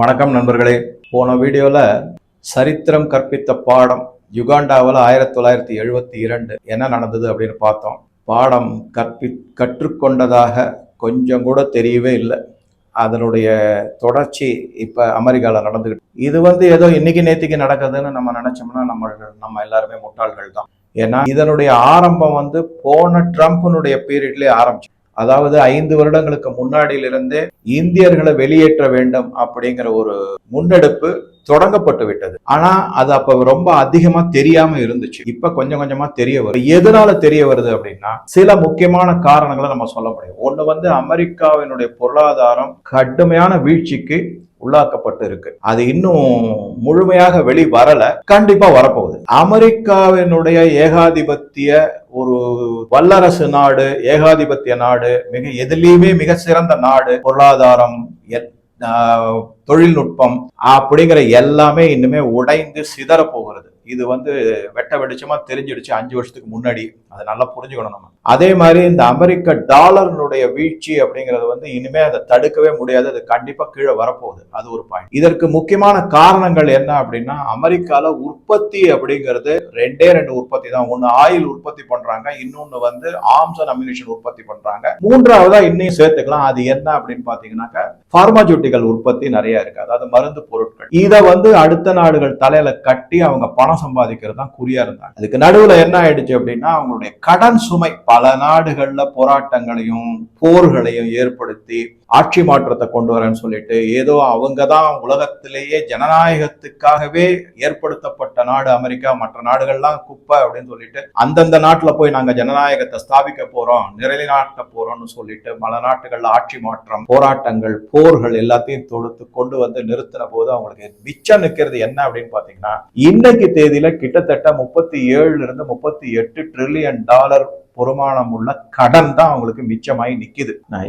வணக்கம் நண்பர்களே. போன வீடியோவில் சரித்திரம் கற்பித்த பாடம் யுகாண்டாவில் ஆயிரத்தி தொள்ளாயிரத்தி எழுபத்தி இரண்டு என்ன நடந்தது அப்படின்னு பார்த்தோம். பாடம் கற்பி கற்றுக்கொண்டதாக கொஞ்சம் கூட தெரியவே இல்லை. அதனுடைய தொடர்ச்சி இப்போ அமெரிக்காவில் நடந்துக்கிட்டு இது வந்து ஏதோ இன்னைக்கு நேத்திக்கு நடக்குதுன்னு நம்ம நினச்சோம்னா நம்ம நம்ம எல்லாருமே முட்டாள்கள் தான். ஏன்னா இதனுடைய ஆரம்பம் வந்து போன ட்ரம்ப்னுடைய பீரியட்லேயே ஆரம்பிச்சு. அதாவது ஐந்து வருடங்களுக்கு முன்னாடியிலிருந்தே இந்தியர்களை வெளியேற்ற வேண்டும் அப்படிங்கிற ஒரு முன்னெடுப்பு தொடங்கப்பட்டு விட்டது. ஆனா அது அப்ப ரொம்ப அதிகமா தெரியாம இருந்துச்சு. இப்ப கொஞ்சம் கொஞ்சமா தெரிய வரும் எதனால தெரிய வருது அப்படின்னா சில முக்கியமான காரணங்களை நம்ம சொல்ல முடியும். ஒண்ணு வந்து அமெரிக்காவினுடைய பொருளாதாரம் கடுமையான வீழ்ச்சிக்கு உள்ளாக்கப்பட்டு இருக்கு அது இன்னும் முழுமையாக வெளி வரல கண்டிப்பா வரப்போகுது. அமெரிக்காவினுடைய ஏகாதிபத்திய ஒரு வல்லரசு நாடு ஏகாதிபத்திய நாடு மிக எதிலையுமே மிக சிறந்த நாடு பொருளாதாரம் தொழில்நுட்பம் அப்படிங்கிற எல்லாமே இன்னுமே உடைந்து சிதற போகிறது. இது வந்து வெட்ட வெளிச்சமா தெரிஞ்சிடுச்சு அஞ்சு வருஷத்துக்கு முன்னாடி. அதை நல்லா புரிஞ்சுக்கணும் நம்ம. அதே மாதிரி இந்த அமெரிக்க டாலர்னுடைய வீழ்ச்சி அப்படிங்கிறது வந்து இனிமே அதை தடுக்கவே முடியாது. அது கண்டிப்பா கீழே வரப்போகுது. அது ஒரு பாயிண்ட் இதற்கு முக்கியமான காரணங்கள் என்ன அப்படின்னா அமெரிக்கால உற்பத்தி அப்படிங்கிறது ரெண்டே ரெண்டு உற்பத்தி தான். ஒன்னு ஆயில் உற்பத்தி பண்றாங்க இன்னொன்னு வந்து ஆர்ம்ஸ் அண்ட் அம்யூனிஷன் உற்பத்தி பண்றாங்க. மூன்றாவதா இன்னும் சேர்த்துக்கலாம். அது என்ன அப்படின்னு பாத்தீங்கன்னாக்கா பார்மாசூட்டிக்கல் உற்பத்தி நிறைய இருக்கு. அதாவது மருந்து பொருட்கள். இதை வந்து அடுத்த நாடுகள் தலையில கட்டி அவங்க பணம் சம்பாதிக்கிறது தான் குறியா இருந்தாங்க. அதுக்கு நடுவுல என்ன ஆயிடுச்சு அப்படின்னா அவங்களுடைய கடன் சுமை பல நாடுகள்ல போராட்டங்களையும் போர்களையும் ஏற்படுத்தி ஆட்சி மாற்றத்தை கொண்டு வரேன்னு சொல்லிட்டு ஏதோ அவங்க தான் உலகத்திலேயே ஜனநாயகத்துக்காகவே ஏற்படுத்தப்பட்ட நாடு அமெரிக்கா மற்ற நாடுகள்லாம் குப்பை அப்படின்னு சொல்லிட்டு அந்தந்த நாட்டுல போய் நாங்க ஜனநாயகத்தை ஸ்தாபிக்க போறோம் நிலைநாட்ட போறோம்னு சொல்லிட்டு பல நாட்டுகள்ல ஆட்சி மாற்றம் போராட்டங்கள் போர்கள் எல்லாத்தையும் தொடுத்து கொண்டு வந்து நிறுத்தின போது அவங்களுக்கு மிச்சம் நிக்கிறது என்ன அப்படின்னு பாத்தீங்கன்னா இன்னைக்கு தேதியில கிட்டத்தட்ட முப்பத்தி ஏழுல இருந்து முப்பத்தி எட்டு ட்ரில்லியன் டாலர் பொறுமானம் உள்ள கடன் தான் அவங்களுக்கு மிச்சமாயி நிக்குது. நான்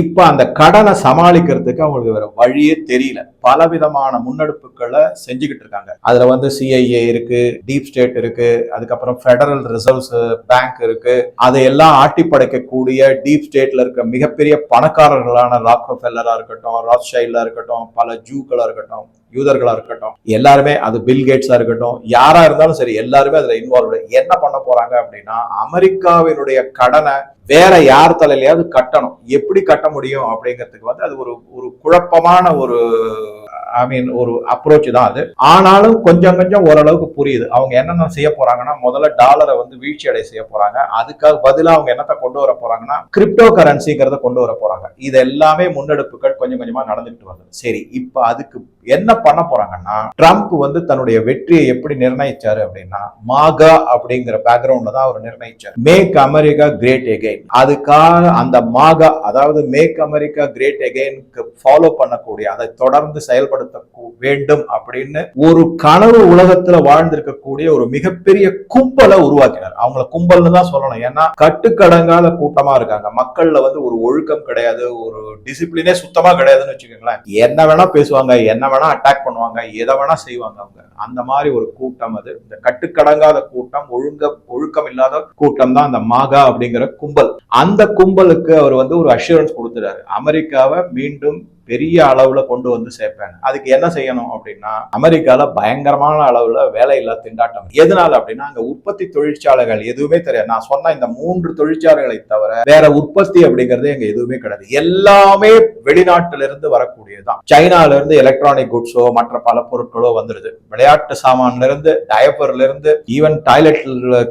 இப்ப அந்த கடனை சமாளிக்கிறதுக்கு அவங்களுக்கு வேற வழியே தெரியல. பலவிதமான முன்னெடுப்புகளை செஞ்சுக்கிட்டு இருக்காங்க. அதுல வந்து சிஐஏ இருக்கு டீப் ஸ்டேட் இருக்கு அதுக்கப்புறம் ஃபெடரல் ரிசர்வ்ஸ் பேங்க் இருக்கு. அதையெல்லாம் ஆட்டி படைக்கக்கூடிய டீப் ஸ்டேட்ல இருக்க மிகப்பெரிய பணக்காரர்களான ராக்ஃபெல்லரா இருக்கட்டும் ராத்ஷைல்டா இருக்கட்டும் பல ஜூக்களா இருக்கட்டும் யூதர்களா இருக்கட்டும் எல்லாருமே அது பில் கேட்ஸா இருக்கட்டும் யாரா இருந்தாலும் சரி எல்லாருமே அதுல இன்வால்வ் என்ன பண்ண போறாங்க அப்படின்னா அமெரிக்காவினுடைய கடனை வேற யார் தலையிலையாவது கட்டணும். எப்படி கட்ட முடியும் அப்படிங்கிறதுக்கு வந்து அது ஒரு ஒரு குழப்பமான ஒரு ஐ மீன் ஒரு அப்ரோச் தான் அது. ஆனாலும் கொஞ்சம் கொஞ்சம் ஓரளவுக்கு புரியுது. அவங்க என்னென்ன செய்ய போறாங்கன்னா முதல்ல டாலரை வந்து வீழ்ச்சி அடைய செய்ய போறாங்க. அதுக்காக பதிலாக அவங்க என்னத்தை கொண்டு வர போறாங்கன்னா கிரிப்டோ கரன்சிங்கிறத கொண்டு வர போறாங்க. இது எல்லாமே முன்னெடுப்புகள் கொஞ்சம் கொஞ்சமா நடந்துகிட்டு வருது. சரி இப்போ அதுக்கு என்ன பண்ண போறாங்கன்னா ட்ரம்ப் வந்து தன்னுடைய வெற்றியை எப்படி நிர்ணயிச்சாரு அப்படின்னா மாகா அப்படிங்கிற பேக்ரவுண்ட்ல தான் அவர் நிர்ணயிச்சார். மேக் அமெரிக்கா கிரேட் எகை அதுக்காக அந்த மாகா அதாவது மேக் அமெரிக்கா கிரேட் அகெயின்க்கு ஃபாலோ பண்ணக்கூடிய அதை தொடர்ந்து செயல்படுத்த வேண்டும் அப்படின்னு ஒரு கனவு உலகத்துல வாழ்ந்திருக்கக்கூடிய ஒரு மிகப்பெரிய கும்பலை உருவாக்கினார். அவங்கள கும்பல்னு தான் சொல்லணும். ஏன்னா கட்டுக்கடங்காத கூட்டமா இருக்காங்க. மக்கள்ல வந்து ஒரு ஒழுக்கம் கிடையாது ஒரு டிசிப்ளினே சுத்தமா கிடையாதுன்னு வச்சுக்கோங்களேன். என்ன வேணா பேசுவாங்க என்ன வேணா அட்டாக் பண்ணுவாங்க எதை வேணா செய்வாங்க அவங்க. அந்த மாதிரி ஒரு கூட்டம் அது. இந்த கட்டுக்கடங்காத கூட்டம் ஒழுங்க ஒழுக்கம் இல்லாத கூட்டம் தான் அந்த மாகா அப்படிங்கிற கும்பல். அந்த கும்பலுக்கு அவர் வந்து ஒரு அஷூரன்ஸ் கொடுத்துறாரு அமெரிக்காவை மீண்டும் பெரிய அளவுல கொண்டு வந்து சேர்ப்பேன். அதுக்கு என்ன செய்யணும் அப்படின்னா அமெரிக்கால பயங்கரமான அளவுல வேலையில்லா திண்டாட்டம். எதனால அப்படின்னா அங்க உற்பத்தி தொழிற்சாலைகள் எதுவுமே தெரியாது. நான் சொன்ன இந்த மூன்று தொழிற்சாலைகளை தவிர வேற உற்பத்தி அப்படிங்கிறது எங்கே எதுவுமே கிடையாது. எல்லாமே வெளிநாட்டுல இருந்து வரக்கூடியதுதான். சைனால இருந்து எலக்ட்ரானிக் குட்ஸோ மற்ற பல பொருட்களோ வந்துருது. விளையாட்டு சாமான்ல இருந்து டயப்பர்ல இருந்து ஈவன் டாய்லெட்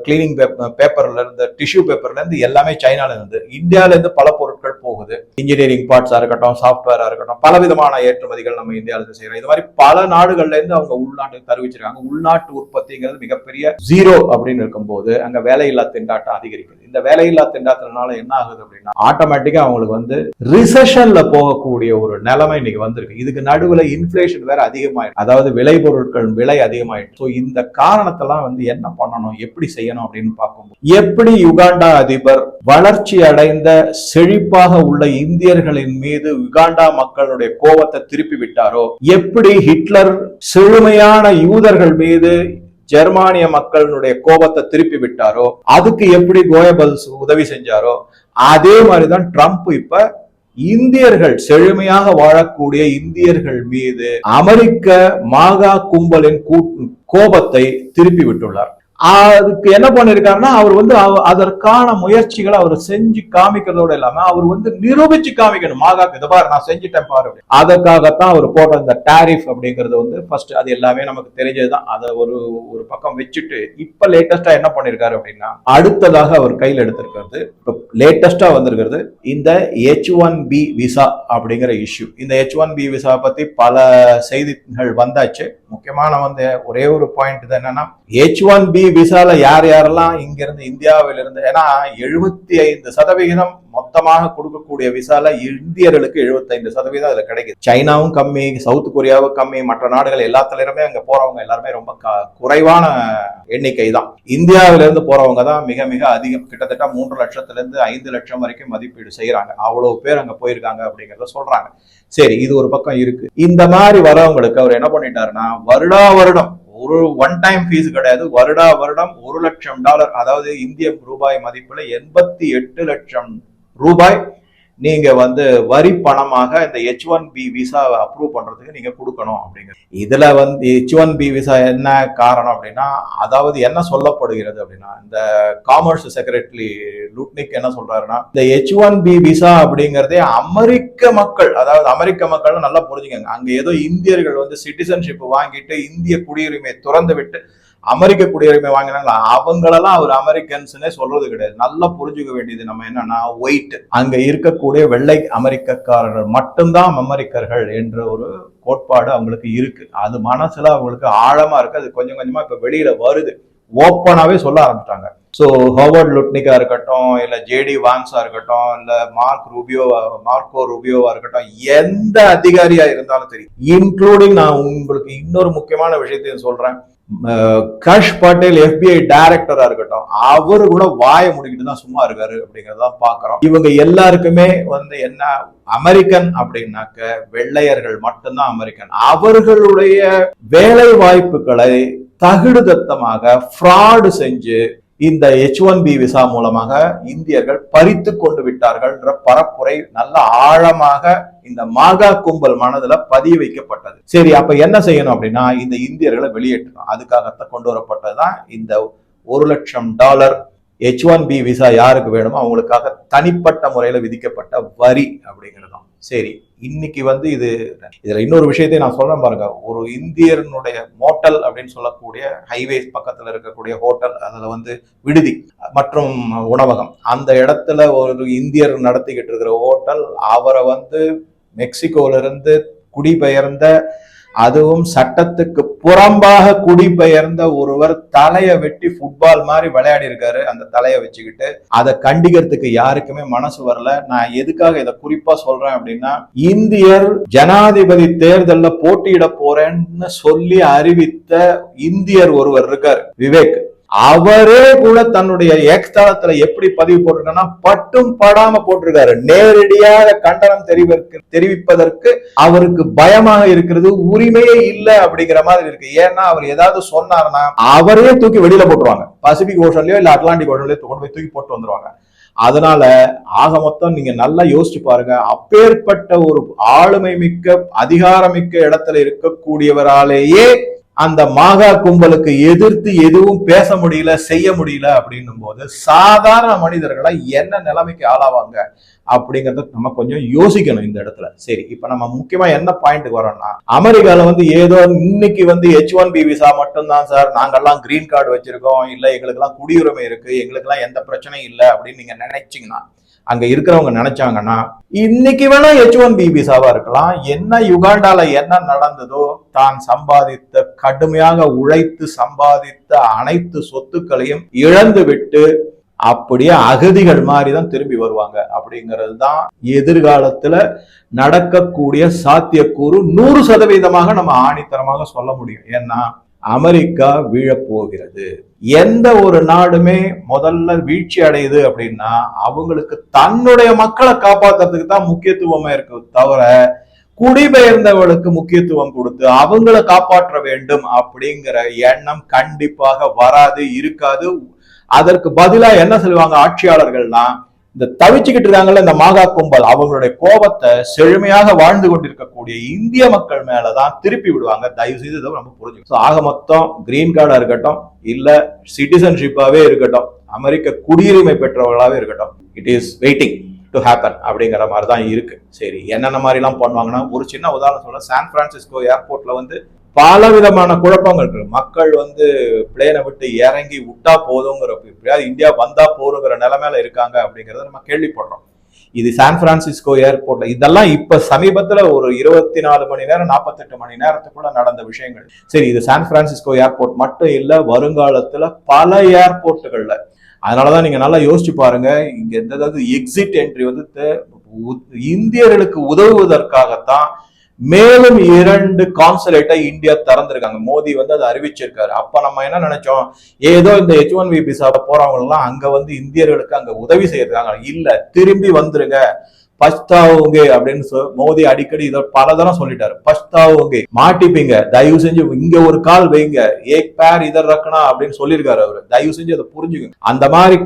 கிளீனிங் பேப்பர்ல இருந்து டிஷ்யூ பேப்பர்ல இருந்து எல்லாமே சைனால இருந்து இந்தியால இருந்து பல பொருட்கள் போகுது. இன்ஜினியரிங் பார்ட்ஸா இருக்கட்டும் சாஃப்ட்வேரா இருக்கட்டும் பல விதமான ஏற்றுமதிகள் நம்ம இந்தியால இருந்து செய்யறோம். இது மாதிரி பல நாடுகள்ல இருந்து அவங்க உள்நாட்டுக்கு தருவிச்சிருக்காங்க. உள்நாட்டு உற்பத்திங்கிறது மிகப்பெரிய ஜீரோ அப்படின்னு இருக்கும்போது அங்க வேலையில்லா திண்டாட்டம் அதிகரிக்குது. இந்த வேலையில்லா திண்டாத்தினால என்ன ஆகுது அப்படின்னா ஆட்டோமேட்டிக்கா அவங்களுக்கு வந்து ரிசெஷன்ல போகக்கூடிய ஒரு நிலைமை இன்னைக்கு வந்திருக்கு. இதுக்கு நடுவுல இன்ஃபிளேஷன் வேற அதிகமாயிடும் அதாவது விளைபொருட்கள் விலை அதிகமாயிடும் ஸோ இந்த காரணத்தெல்லாம் வந்து என்ன பண்ணணும் எப்படி செய்யணும் அப்படின்னு பார்க்கும்போது எப்படி யுகாண்டா அதிபர் வளர்ச்சி அடைந்த செழிப்பாக உள்ள இந்தியர்களின் மீது யுகாண்டா மக்களுடைய கோபத்தை திருப்பி விட்டாரோ எப்படி ஹிட்லர் செழுமையான யூதர்கள் மீது ஜெர்மானிய மக்களுடைய கோபத்தை திருப்பி விட்டாரோ அதுக்கு எப்படி கோயபல்ஸ் உதவி செஞ்சாரோ அதே மாதிரிதான் ட்ரம்ப் இப்ப இந்தியர்கள் செழுமையாக வாழக்கூடிய இந்தியர்கள் மீது அமெரிக்க மாகா கும்பலின் கோபத்தை திருப்பி விட்டுள்ளார். அதுக்கு என்ன பண்ணிருக்காருன்னா அவர் வந்து அவ- அதற்கான முயற்சிகளை அவர் செஞ்சு காமிக்கிறதோட இல்லாம அவர் வந்து நிரூபிச்சு காமிக்கணும். மாகாக்கு இதை பாரு நான் செஞ்சுட்டேன் பாரு. அப்படின்னு. அதற்காகத்தான் அவர் போட்ட இந்த டாரிஃப் அப்படிங்கறது வந்து ஃபர்ஸ்ட் அது எல்லாமே நமக்கு தெரிஞ்சதுதான். அதை ஒரு ஒரு பக்கம் வச்சுட்டு இப்ப லேட்டஸ்டா என்ன பண்ணிருக்காரு அப்படின்னா அடுத்ததாக அவர் கையில் எடுத்திருக்கிறது இப்ப லேட்டஸ்டா வந்திருக்கிறது இந்த ஹெச் ஒன் பி விசா அப்படிங்கிற இஷ்யூ இந்த ஹெச் ஒன் பி விசா பத்தி பல செய்திகள் வந்தாச்சு. முக்கியமான வந்து ஒரே ஒரு பாயிண்ட் என்னன்னா ஹெச் ஒன் பி விசால யார் யாரெல்லாம் இங்கிருந்து இந்தியாவிலிருந்து இருந்து ஏன்னா எழுபத்தி ஐந்து சதவிகிதம் மொத்தமாக கொடுக்கக்கூடிய விசால இந்தியர்களுக்கு 75% சதவீதம் அதுல கிடைக்குது. சைனாவும் கம்மி சவுத் கொரியாவும் கம்மி மற்ற நாடுகள் எல்லாத்துலயுமே அங்க போறவங்க எல்லாருமே ரொம்ப க- குறைவான எண்ணிக்கை தான். இந்தியாவில இருந்து போறவங்க தான் மிக மிக அதிகம். கிட்டத்தட்ட மூன்று லட்சத்துல இருந்து ஐந்து லட்சம் வரைக்கும் மதிப்பீடு செய்யறாங்க. அவ்வளவு பேர் அங்க போயிருக்காங்க அப்படிங்கறத சொல்றாங்க. சரி இது ஒரு பக்கம் இருக்கு. இந்த மாதிரி வரவங்களுக்கு அவர் என்ன பண்ணிட்டாருன்னா வருடா வருடம் ஒரு ஒன் டைம் ஃபீஸ் கிடையாது. வருடா வருடம் ஒரு லட்சம் டாலர் அதாவது இந்திய ரூபாய் மதிப்புல எண்பத்தி எட்டு லட்சம் ரூபாய். நீங்க வந்து வரி பணமாக இந்த H one B visa approve பண்றதுக்கு நீங்க கொடுக்கணும் அப்படிங்கிற இதுல வந்து ஹெச் ஒன் பி விசா என்ன காரணம் அப்படின்னா அதாவது என்ன சொல்லப்படுகிறது அப்படின்னா இந்த காமர்ஸ் செக்ரட்டரி லுட்னிக் என்ன சொல்றாருன்னா இந்த ஹெச் ஒன் பி விசா அப்படிங்கறதே அமெரிக்க மக்கள் அதாவது அமெரிக்க மக்கள் நல்லா புரிஞ்சுக்கங்க. அங்க ஏதோ இந்தியர்கள் வந்து சிட்டிசன்ஷிப் வாங்கிட்டு இந்திய குடியுரிமையை திறந்து விட்டு அமெரிக்க குடியுரிமை வாங்கினாங்களா? அவங்களெல்லாம் அவர் அமெரிக்கன்ஸ்னே சொல்றது கிடையாது. நல்லா புரிஞ்சுக்க வேண்டியது நம்ம என்னன்னா ஒயிட் அங்க இருக்கக்கூடிய வெள்ளை அமெரிக்கக்காரர்கள் மட்டும்தான் அமெரிக்கர்கள் என்ற ஒரு கோட்பாடு அவங்களுக்கு இருக்கு. அது மனசுல அவங்களுக்கு ஆழமா இருக்கு. அது கொஞ்சம் கொஞ்சமா இப்ப வெளியில வருது. ஓப்பனாவே சொல்ல ஆரம்பிச்சிட்டாங்க. ஸோ ஹோவர்ட் லுட்னிக்கா இருக்கட்டும் இல்லை ஜேடி வான்ஸா இருக்கட்டும் இல்லை மார்க் ரூபியோ மார்க்கோ ரூபியோவா இருக்கட்டும் எந்த அதிகாரியா இருந்தாலும் சரி இன்க்ளூடிங் நான் உங்களுக்கு இன்னொரு முக்கியமான விஷயத்தையும் சொல்றேன். கஷ் பட்டேல் எஃபிஐ டைரக்டரா இருக்கட்டும் அவர் கூட வாயை முடிக்கிட்டு தான் சும்மா இருக்காரு அப்படிங்கறத பாக்குறோம். இவங்க எல்லாருக்குமே வந்து என்ன அமெரிக்கன் அப்படின்னாக்க வெள்ளையர்கள் மட்டும்தான் அமெரிக்கன் அவர்களுடைய வேலை வாய்ப்புகளை தகுடுதத்தமாக ஃப்ராடு செஞ்சு இந்த எச் ஒன் பி விசா மூலமாக இந்தியர்கள் பறித்து கொண்டு விட்டார்கள்ன்ற பரப்புரை நல்ல ஆழமாக இந்த மாகா கும்பல் மனதுல பதிய வைக்கப்பட்டது. சரி அப்ப என்ன செய்யணும் அப்படின்னா இந்த இந்தியர்களை வெளியேற்றணும். அதுக்காகத்தான் கொண்டு வரப்பட்டதுதான் இந்த ஒரு லட்சம் dollar H one B visa யாருக்கு வேணுமோ அவங்களுக்காக தனிப்பட்ட முறையில விதிக்கப்பட்ட வரி அப்படிங்கிறது. சரி இன்னைக்கு வந்து இது இதில் இன்னொரு விஷயத்தை நான் சொல்றேன் பாருங்க. ஒரு இந்தியனுடைய மோட்டல் அப்படின்னு சொல்லக்கூடிய ஹைவேஸ் பக்கத்தில் இருக்கக்கூடிய ஹோட்டல் அதில் வந்து விடுதி மற்றும் உணவகம். அந்த இடத்துல ஒரு இந்தியர் நடத்திக்கிட்டு இருக்கிற ஹோட்டல் அவரை வந்து மெக்சிகோல இருந்து குடிபெயர்ந்த அதுவும் சட்டத்துக்கு புறம்பாக குடிபெயர்ந்த ஒருவர் தலையை வெட்டி ஃபுட்பால் மாதிரி விளையாடி இருக்காரு. அந்த தலையை வச்சுக்கிட்டு அதை கண்டிக்கிறதுக்கு யாருக்குமே மனசு வரல. நான் எதுக்காக இதை குறிப்பா சொல்றேன் அப்படின்னா இந்தியர் ஜனாதிபதி தேர்தலில் போட்டியிட போறேன்னு சொல்லி அறிவித்த இந்தியர் ஒருவர் இருக்கார் விவேக். அவரே கூட தன்னுடைய ஏக்ஸ்தலத்துல எப்படி பதிவு போட்டிருக்காருன்னா பட்டும் படாம போட்டிருக்காரு. நேரடியாக கண்டனம் தெரிவிக்க தெரிவிப்பதற்கு அவருக்கு பயமாக இருக்கிறது உரிமையே இல்லை அப்படிங்கிற மாதிரி இருக்கு. ஏன்னா அவர் ஏதாவது சொன்னார்னா அவரே தூக்கி வெளியில போட்டுருவாங்க. பசிபிக் ஓஷன்லயோ இல்ல அட்லாண்டிக் ஓஷன்லயோ கொண்டு போய் தூக்கி போட்டு வந்துருவாங்க. அதனால ஆக மொத்தம் நீங்க நல்லா யோசிச்சு பாருங்க. அப்பேற்பட்ட ஒரு ஆளுமை மிக்க அதிகாரமிக்க இடத்துல இருக்கக்கூடியவராலேயே அந்த மாகா கும்பலுக்கு எதிர்த்து எதுவும் பேச முடியல செய்ய முடியல அப்படின்னும் போது சாதாரண மனிதர்களை என்ன நிலைமைக்கு ஆளாவாங்க அப்படிங்கறத நம்ம கொஞ்சம் யோசிக்கணும் இந்த இடத்துல. சரி இப்ப நம்ம முக்கியமா என்ன பாயிண்ட்டுக்கு வரோம்னா அமெரிக்கால வந்து ஏதோ இன்னைக்கு வந்து ஹெச் ஒன் பி விசா மட்டும்தான் சார். நாங்கெல்லாம் கிரீன் கார்டு வச்சிருக்கோம். இல்ல எங்களுக்கு எல்லாம் குடியுரிமை இருக்கு. எங்களுக்கு எல்லாம் எந்த பிரச்சனையும் இல்லை அப்படின்னு நீங்க நினைச்சீங்கன்னா அங்க இருக்கிறவங்க நினைச்சாங்கன்னா இன்னைக்கு வேணா ஹெச் ஒன் பி விசாவா இருக்கலாம். என்ன யுகாண்டால என்ன நடந்ததோ தான் சம்பாதித்த கடுமையாக உழைத்து சம்பாதித்த அனைத்து சொத்துக்களையும் இழந்து விட்டு அப்படியே அகதிகள் மாதிரி தான் திரும்பி வருவாங்க. அப்படிங்கிறது தான் எதிர்காலத்துல நடக்கக்கூடிய சாத்தியக்கூறு நூறு சதவீதமாக நம்ம ஆணித்தரமாக சொல்ல முடியும். ஏன்னா அமெரிக்கா வீழப்போகிறது. எந்த ஒரு நாடுமே முதல்ல வீழ்ச்சி அடையுது அப்படின்னா அவங்களுக்கு தன்னுடைய மக்களை காப்பாத்துறதுக்கு தான் முக்கியத்துவமா இருக்கு தவிர குடிபெயர்ந்தவர்களுக்கு முக்கியத்துவம் கொடுத்து அவங்கள காப்பாற்ற வேண்டும் அப்படிங்கிற எண்ணம் கண்டிப்பாக வராது இருக்காது. அதற்கு பதிலா என்ன சொல்லுவாங்க ஆட்சியாளர்கள்னா இந்த தவிச்சுக்கிட்டு இருக்காங்கல்ல இந்த மாகா கும்பல் அவங்களுடைய கோபத்தை செழுமையாக வாழ்ந்து கொண்டிருக்கக்கூடிய இந்திய மக்கள் மேலதான் திருப்பி விடுவாங்க. தயவு செய்து இதை நம்ம புரிஞ்சுக்கணும். ஆக மொத்தம் கிரீன் கார்டா இருக்கட்டும் இல்ல சிட்டிசன்ஷிப்பாவே இருக்கட்டும் அமெரிக்க குடியுரிமை பெற்றவர்களாவே இருக்கட்டும் it is waiting to happen அப்படிங்கிற மாதிரி தான் இருக்கு. சரி என்னென்ன மாதிரிலாம் பண்ணுவாங்கன்னா ஒரு சின்ன உதாரணம் சொல்ல சான் பிரான்சிஸ்கோ ஏர்போர்ட்ல வந்து பல விதமான குழப்பங்கள் இருக்கு. மக்கள் வந்து பிளேனை விட்டு இறங்கி விட்டா போதுங்கிற எப்படியாவது இந்தியா வந்தா போதுங்கிற நிலைமையில இருக்காங்க அப்படிங்கறத நம்ம கேள்விப்படுறோம். இது சான் பிரான்சிஸ்கோ ஏர்போர்ட்ல இதெல்லாம் இப்ப சமீபத்துல ஒரு இருபத்தி நாலு மணி நேரம் நாற்பத்தெட்டு மணி நேரத்துக்குள்ள நடந்த விஷயங்கள். சரி இது சான் பிரான்சிஸ்கோ ஏர்போர்ட் மட்டும் இல்ல வருங்காலத்துல பல ஏர்போர்ட்டுகள்ல. அதனாலதான் நீங்க நல்லா யோசிச்சு பாருங்க இங்க எந்த எக்ஸிட் என்ட்ரி வந்து இந்தியர்களுக்கு உதவுவதற்காகத்தான் மேலும் இரண்டு கான்சுலேட்டை இந்தியா திறந்திருக்காங்க. மோடி வந்து அதை அறிவிச்சிருக்காரு. அப்ப நம்ம என்ன நினைச்சோம்? ஏதோ இந்த ஹெச் ஒன் வி பிசா போறவங்க எல்லாம் அங்க வந்து இந்தியர்களுக்கு அங்க உதவி செய்யறாங்க இல்ல. திரும்பி வந்துருங்க. பஸ்தாவுங்க அப்படின்னு சொ- மோடி அடிக்கடி இதை பலதரம் சொல்லிட்டாரு. பஸ்தாவுங்க மாட்டிப்பீங்க தயவு செஞ்சு இங்க ஒரு கால் வைங்க. ஏக் பேர் இதர் ரக்கணா அப்படின்னு சொல்லியிருக்காரு அவரு. தயவு செஞ்சு அதை புரிஞ்சுக்கங்க. அந்த மாதிரி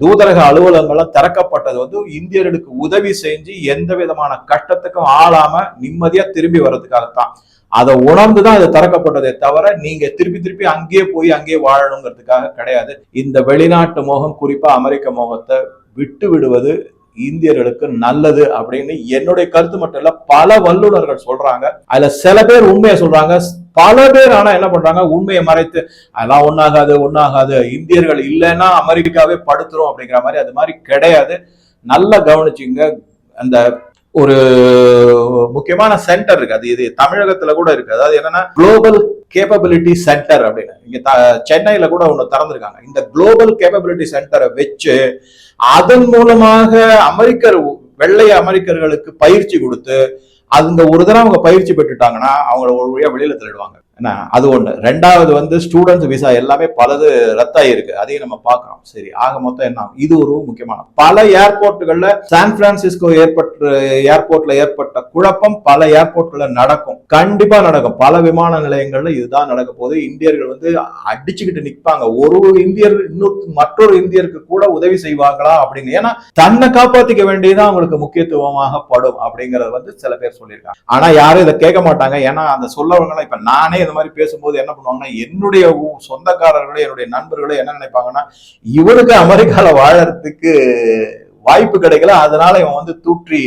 தூதரக அலுவலகங்கள்லாம் திறக்கப்பட்டது வந்து இந்தியர்களுக்கு உதவி செஞ்சு எந்த விதமான கஷ்டத்துக்கும் ஆளாம நிம்மதியா திரும்பி வர்றதுக்காகத்தான். அதை உணர்ந்துதான் அது திறக்கப்பட்டதே தவிர நீங்க திருப்பி திருப்பி அங்கேயே போய் அங்கேயே வாழணுங்கிறதுக்காக கிடையாது. இந்த வெளிநாட்டு மோகம் குறிப்பா அமெரிக்க மோகத்தை விட்டு விடுவது இந்தியர்களுக்கு நல்லது அப்படின்னு என்னுடைய கருத்து மட்டும் இல்ல பல வல்லுநர்கள் சொல்றாங்க. அதுல சில பேர் உண்மையை சொல்றாங்க. பல பேர் ஆனா என்ன பண்றாங்க? உண்மையை மறைத்து அதெல்லாம் ஒன்னாகாது ஒன்னாகாது இந்தியர்கள் இல்லைன்னா அமெரிக்காவே படுத்துரும் அப்படிங்கிற மாதிரி அது மாதிரி கிடையாது. நல்லா கவனிச்சிங்க. அந்த ஒரு முக்கியமான சென்டர் இருக்கு. அது இது தமிழகத்துல கூட இருக்கு. அதாவது என்னன்னா குளோபல் கேப்பபிலிட்டி சென்டர் அப்படின்னு. இங்க த- சென்னையில கூட ஒன்று திறந்திருக்காங்க. இந்த குளோபல் கேப்பபிலிட்டி சென்டரை வச்சு அதன் மூலமாக அமெரிக்கர் வெள்ளை அமெரிக்கர்களுக்கு பயிற்சி கொடுத்து அதுங்க ஒரு தடவை அவங்க பயிற்சி பெற்றுட்டாங்கன்னா அவங்கள ஒரு வழியா வெளியில தள்ளிடுவாங்க என்ன? அது ஒன்று ரெண்டாவது வந்து ஸ்டூடெண்ட்ஸ் விசா எல்லாமே பலது ரத்தாயிருக்கு. அதையும் நம்ம பார்க்குறோம். சரி ஆக மொத்தம் என்ன? ஆகும்? இது ஒரு முக்கியமான பல ஏர்போர்ட்டுகளில் சான் பிரான்சிஸ்கோ ஏற்பட்ட ஏர்போர்ட்ல ஏற்பட்ட குழப்பம் பல ஏர்போர்ட்ல நடக்கும். கண்டிப்பாக நடக்கும். பல விமான நிலையங்கள்ல இதுதான் நடக்க போகுது. இந்தியர்கள் வந்து அடிச்சுக்கிட்டு நிற்பாங்க ஒரு இந்தியர் இன்னொரு மற்றொரு இந்தியருக்கு கூட உதவி செய்வாங்களா அப்படின்னு. ஏன்னா தன்னை காப்பாற்றிக்க வேண்டியதான் அவங்களுக்கு முக்கியத்துவமாக படும் அப்படிங்கறது வந்து சில பேர் சொல்லியிருக்காங்க. ஆனா யாரும் இதை கேட்க மாட்டாங்க. ஏன்னா அந்த சொல்லவங்களாம் இப்ப நானே இந்த மாதிரி பேசும்போது என்ன பண்ணுவாங்கன்னா என்னுடைய சொந்தக்காரர்களோ என்னுடைய நண்பர்களோ என்ன நினைப்பாங்கன்னா இவனுக்கு அமெரிக்கால வாழறதுக்கு வாய்ப்பு கிடைக்கல அதனால இவன் வந்து தூற்றி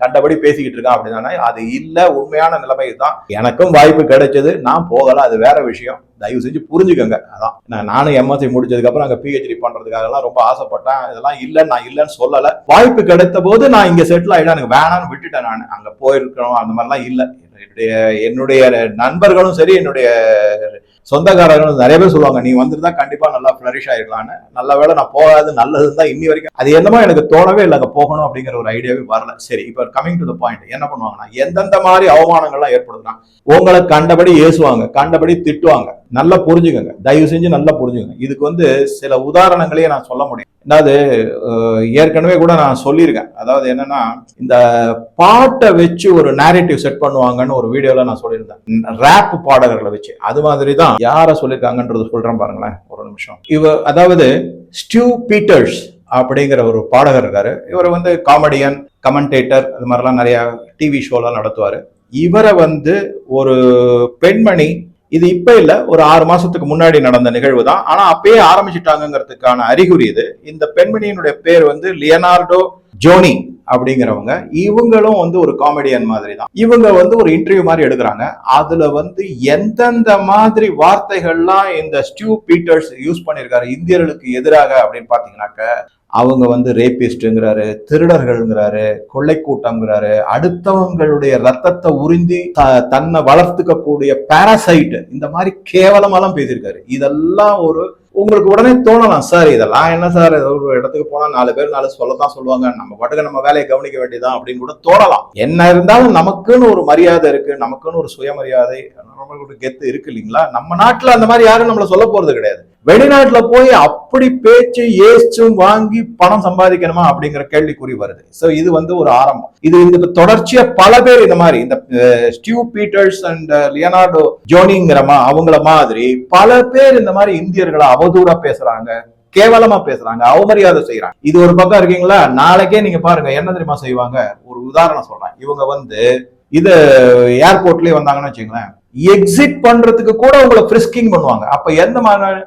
கண்டபடி பேசிக்கிட்டு இருக்கான் அப்படின்னா அது இல்லை உண்மையான நிலைமை தான் எனக்கும் வாய்ப்பு கிடைச்சது நான் போகல அது வேற விஷயம். தயவு செஞ்சு புரிஞ்சுக்கோங்க அதான். நான் நானும் எம்எஸ்சி முடிச்சதுக்கப்புறம் அங்கே பிஹெச்டி பண்றதுக்காக எல்லாம் ரொம்ப ஆசைப்பட்டேன். இதெல்லாம் இல்லை நான் இல்லைன்னு சொல்லலை. வாய்ப்பு கிடைத்த போது நான் இங்கே செட்டில் ஆகிட்டேன் எனக்கு வேணாம்னு விட்டுட்டேன் நான். அங்கே போயிருக்கணும் அந்த மாதிரிலாம் இல்லை. என்னுடைய என்னுடைய நண்பர்களும் சரி என்னுடைய சொந்தக்காரர்களும் நிறைய பேர் சொல்லுவாங்க நீ வந்திருந்தா கண்டிப்பா நல்லா ஃபிளரிஷ் ஆயிடலான்னு நல்ல வேளை நான் போகாது நல்லதுன்னு தான் இன்னி வரைக்கும். அது என்னமோ எனக்கு தோணவே இல்லை அங்கே போகணும் அப்படிங்கிற ஒரு ஐடியாவே வரல. சரி இப்போ கமிங் டு த பாயிண்ட் என்ன பண்ணுவாங்கன்னா எந்தெந்த மாதிரி அவமானங்கள்லாம் ஏற்படுதுன்னா உங்களை கண்டபடி ஏசுவாங்க கண்டபடி திட்டுவாங்க. நல்லா புரிஞ்சுக்கோங்க தயவு செஞ்சு நல்லா புரிஞ்சுக்கோங்க. இதுக்கு வந்து சில உதாரணங்களையே நான் சொல்ல முடியும். அதாவது ஏற்கனவே கூட நான் சொல்லியிருக்கேன். அதாவது என்னன்னா இந்த பாட்டை வச்சு ஒரு நேரேட்டிவ் செட் பண்ணுவாங்கன்னு ஒரு வீடியோல நான் சொல்லியிருந்தேன். ரேப் பாடகர்களை வச்சு. அது மாதிரி தான் யாரை சொல்லியிருக்காங்கன்றது சொல்றேன் பாருங்களேன் ஒரு நிமிஷம். இவ அதாவது ஸ்டியூ பீட்டர்ஸ் அப்படிங்கிற ஒரு பாடகர் இருக்காரு. இவர் வந்து காமெடியன் கமெண்டேட்டர் அது மாதிரிலாம் நிறைய டிவி ஷோலாம் நடத்துவார். இவரை வந்து ஒரு பெண்மணி இது இப்ப இல்ல ஒரு ஆறு மாசத்துக்கு முன்னாடி நடந்த நிகழ்வு தான் ஆனா அப்பயே ஆரம்பிச்சிட்டாங்கிறதுக்கான அறிகுறி இது. இந்த பெண்மணியினுடைய பேர் வந்து லியனார்டோ ஜோனி அப்படிங்கிறவங்க இவங்களும் வந்து ஒரு காமெடியன் மாதிரி தான் இவங்க வந்து ஒரு இன்டர்வியூ மாதிரி எடுக்கிறாங்க. அதுல வந்து எந்தெந்த மாதிரி வார்த்தைகள்லாம் இந்த ஸ்டியூ பீட்டர்ஸ் யூஸ் பண்ணியிருக்காரு இந்தியர்களுக்கு எதிராக அப்படின்னு பாத்தீங்கன்னாக்க அவங்க வந்து ரேபிஸ்ட்ங்கிறாரு திருடர்கள்ங்கிறாரு கொள்ளை கூட்டம்ங்கிறாரு அடுத்தவங்களுடைய ரத்தத்தை உறிந்தி த- தன்னை வளர்த்துக்க கூடிய பாராசைட் இந்த மாதிரி கேவலமாலாம் பேசியிருக்காரு. இதெல்லாம் ஒரு உங்களுக்கு உடனே தோணலாம் சார் இதெல்லாம் என்ன சார்? ஏதோ ஒரு இடத்துக்கு போனா நாலு பேர் நாலு சொல்லத்தான் சொல்லுவாங்க. நம்ம பாட்டுக்கு நம்ம வேலையை கவனிக்க வேண்டியதான் அப்படின்னு கூட தோணலாம். என்ன இருந்தாலும் நமக்குன்னு ஒரு மரியாதை இருக்கு நமக்குன்னு ஒரு சுயமரியாதை நம்மளுக்கு ஒரு கெத்து இருக்கு இல்லைங்களா? நம்ம நாட்டுல அந்த மாதிரி யாரும் நம்மள சொல்ல போறது கிடையாது. வெளிநாட்டுல போய் அப்படி பேச்சு ஏச்சும் வாங்கி பணம் சம்பாதிக்கணுமா அப்படிங்கிற கேள்விக்குறி வருது. சோ இது வந்து ஒரு ஆரம்பம். இது இந்த தொடர்ச்சியா பல பேர் இந்த மாதிரி இந்த ஸ்டியூ பீட்டர்ஸ் அண்ட் லியனார்டோ ஜோனிங்கிறமா அவங்கள மாதிரி பல பேர் இந்த மாதிரி இந்தியர்களை அவதூறா பேசுறாங்க கேவலமா பேசுறாங்க அவமரியாதை செய்யறாங்க இது ஒரு பக்கம் இருக்கீங்களா? நாளைக்கே நீங்க பாருங்க என்ன தெரியுமா செய்வாங்க? ஒரு உதாரணம் சொல்றேன். இவங்க வந்து இது ஏர்போர்ட்லயே வந்தாங்கன்னு வச்சுங்களேன் எக்ஸிட் பண்றதுக்கு கூட உங்களை ஃப்ரிஸ்கிங் பண்ணுவாங்க. அப்ப எந்த மாதிரி?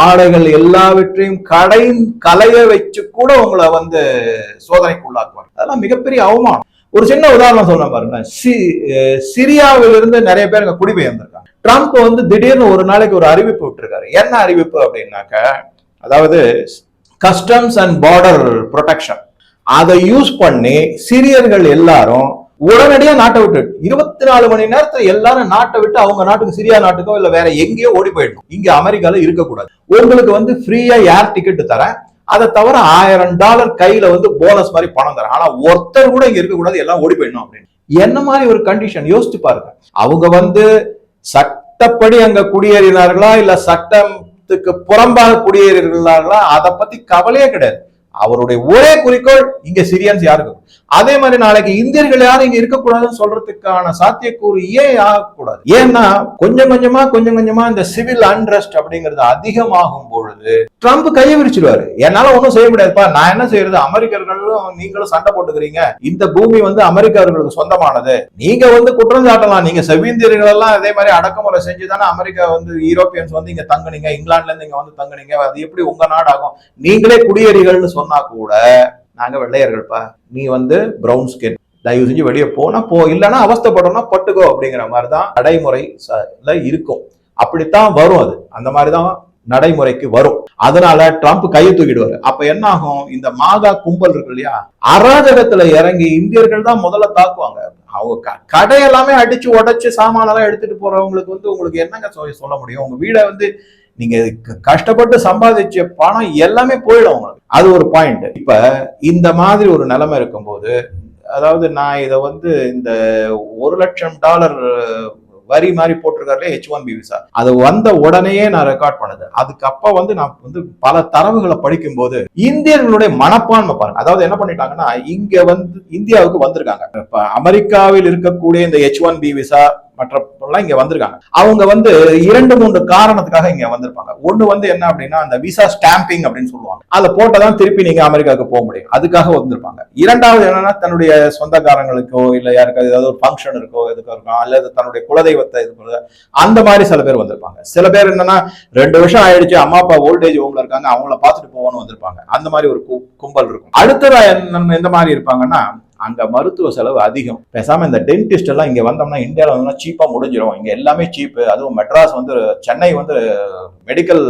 ஆடைகள் எல்லாவற்றையும் கடை கலைய வச்சு கூட உங்களை வந்து சோதனைக்கு உள்ளாக்குவாங்க அதெல்லாம் மிகப்பெரிய அவமானம். ஒரு சின்ன உதாரணம் சொல்றேன் பாருங்க. சிரியாவிலிருந்து நிறைய பேர் இங்க குடிபெயர்ந்திருக்காங்க. ட்ரம்ப் வந்து திடீர்னு ஒரு நாளைக்கு ஒரு அறிவிப்பு விட்டுருக்காரு. என்ன அறிவிப்பு அப்படின்னாக்க அதாவது கஸ்டம்ஸ் அண்ட் பார்டர் ப்ரொடெக்ஷன் அதை யூஸ் பண்ணி சிரியர்கள் எல்லாரும் உடனடியா நாட்டை விட்டு இருபத்தி நாலு மணி நேரத்துல எல்லாரும் நாட்டை விட்டு அவங்க நாட்டுக்கு சிரியா நாட்டுக்கோ இல்ல வேற எங்கேயோ ஓடி போயிடணும். இங்க அமெரிக்கால இருக்கக்கூடாது. உங்களுக்கு வந்து ஃப்ரீயா ஏர் டிக்கெட் தரேன். அதை தவிர ஆயிரம் டாலர் கையில வந்து போனஸ் மாதிரி பணம் தரேன். ஆனா ஒருத்தர் கூட இங்க இருக்கக்கூடாது எல்லாம் ஓடி போயிடணும் அப்படின்னு. என்ன மாதிரி ஒரு கண்டிஷன் யோசிச்சு பாருங்க. அவங்க வந்து சட்டப்படி அங்க குடியேறினார்களா இல்ல சட்டத்துக்கு புறம்பாக குடியேறினார்களா அதை பத்தி கவலையே கிடையாது. அவருடைய ஒரே குறிக்கோள் இங்க சிரியன்ஸ் யாருக்கும் அதே மாதிரி நாளைக்கு இந்தியர்கள் யாரும் இங்க இருக்கக்கூடாதுன்னு சொல்றதுக்கான சாத்தியக்கூறு ஏன் ஆகக்கூடாது? ஏன்னா கொஞ்சம் கொஞ்சமா கொஞ்சம் கொஞ்சமா இந்த சிவில் அன்ரெஸ்ட் அப்படிங்கிறது அதிகமாகும் பொழுது ட்ரம்ப் கையை விரிச்சிருவாரு. என்னால ஒண்ணும் செய்ய முடியாதுப்பா. நான் என்ன செய்யறது? அமெரிக்கர்களும் நீங்களும் சண்டை போட்டுக்கிறீங்க. இந்த பூமி வந்து அமெரிக்கர்களுக்கு சொந்தமானது. நீங்க வந்து குற்றம் சாட்டலாம். நீங்க செவ்விந்தியர்கள் எல்லாம் அதே மாதிரி அடக்குமுறை செஞ்சுதானே அமெரிக்கா வந்து யூரோப்பியன்ஸ் வந்து இங்க தங்குனீங்க. இங்கிலாந்துல இருந்து இங்க வந்து தங்குனீங்க. அது எப்படி உங்க நாடாகும்? நீங்களே குடியேறிகள்னு சொன்னா கூட நாங்க வெள்ளையர்கள்ப்பா நீ வந்து பிரவுன் ஸ்கின் தயவு செஞ்சு வெளியே போனா போ. இல்லைன்னா அவஸ்தைப்படணும்னா பட்டுக்கோ அப்படிங்கிற மாதிரி தான் நடைமுறை இருக்கும். அப்படித்தான் வரும் அது. அந்த மாதிரி தான் நடைமுறைக்கு வரும். அதனால ட்ரம்ப் கையை தூக்கிடுவாரு. அப்ப என்ன ஆகும்? இந்த மாதா கும்பல் இருக்கு இல்லையா? அராஜகத்துல இறங்கி இந்தியர்கள் தான் முதல்ல தாக்குவாங்க. அவங்க கடை எல்லாமே அடிச்சு உடைச்சு சாமானெல்லாம் எடுத்துட்டு போறவங்களுக்கு வந்து உங்களுக்கு என்னங்க சொல்ல முடியும்? உங்க வீடை வந்து நீங்க கஷ்டப்பட்டு சம்பாதிச்ச பணம் எல்லாமே போயிடும் உங்களுக்கு. அது ஒரு பாயிண்ட் இப்ப இந்த மாதிரி ஒரு நிலைமை இருக்கும்போது அதாவது நான் இதை வந்து இந்த ஒரு லட்சம் டாலர் வரி மாதிரி போட்டிருக்காருல ஹெச் ஒன் பி விசா அது வந்த உடனேயே நான் ரெக்கார்ட் பண்ணது. அதுக்கப்ப வந்து நான் வந்து பல தரவுகளை படிக்கும்போது இந்தியர்களுடைய மனப்பான்மை பாருங்க. அதாவது என்ன பண்ணிட்டாங்கன்னா இங்க வந்து இந்தியாவுக்கு வந்திருக்காங்க. இப்ப அமெரிக்காவில் இருக்கக்கூடிய இந்த ஹெச் ஒன் பி விசா மற்றெல்லாம் இங்க வந்திருக்காங்க. அவங்க வந்து இரண்டு மூன்று காரணத்துக்காக இங்க வந்திருப்பாங்க. ஒண்ணு வந்து என்ன அப்படின்னா அந்த விசா ஸ்டாம்பிங் அப்படின்னு சொல்லுவாங்க. அதை போட்டதான் திருப்பி நீங்க அமெரிக்காவுக்கு போக முடியும். அதுக்காக வந்திருப்பாங்க. இரண்டாவது என்னன்னா தன்னுடைய சொந்தக்காரங்களுக்கோ இல்ல யாருக்காவது ஏதாவது ஒரு ஃபங்க்ஷன் இருக்கோ எதுக்கோ இருக்கும் அல்லது தன்னுடைய குலதெய்வத்தை இது பண்ணுறது அந்த மாதிரி சில பேர் வந்திருப்பாங்க. சில பேர் என்னன்னா ரெண்டு வருஷம் ஆயிடுச்சு அம்மா அப்பா ஓல்டேஜ் ஹோம்ல இருக்காங்க அவங்கள பார்த்துட்டு போகணும்னு வந்திருப்பாங்க. அந்த மாதிரி ஒரு கும்பல் இருக்கும். அடுத்ததா என்ன எந்த மாதிரி இருப்பாங்கன்னா அங்க மருத்துவ செலவு அதிகம். பேசாம இந்த டென்டிஸ்ட் எல்லாம் இங்க வந்தோம்னா இந்தியாவில் வந்தோம்னா சீப்பா முடிஞ்சிடும் இங்க எல்லாமே சீப்பு அதுவும் மெட்ராஸ் வந்து சென்னை வந்து மெடிக்கல்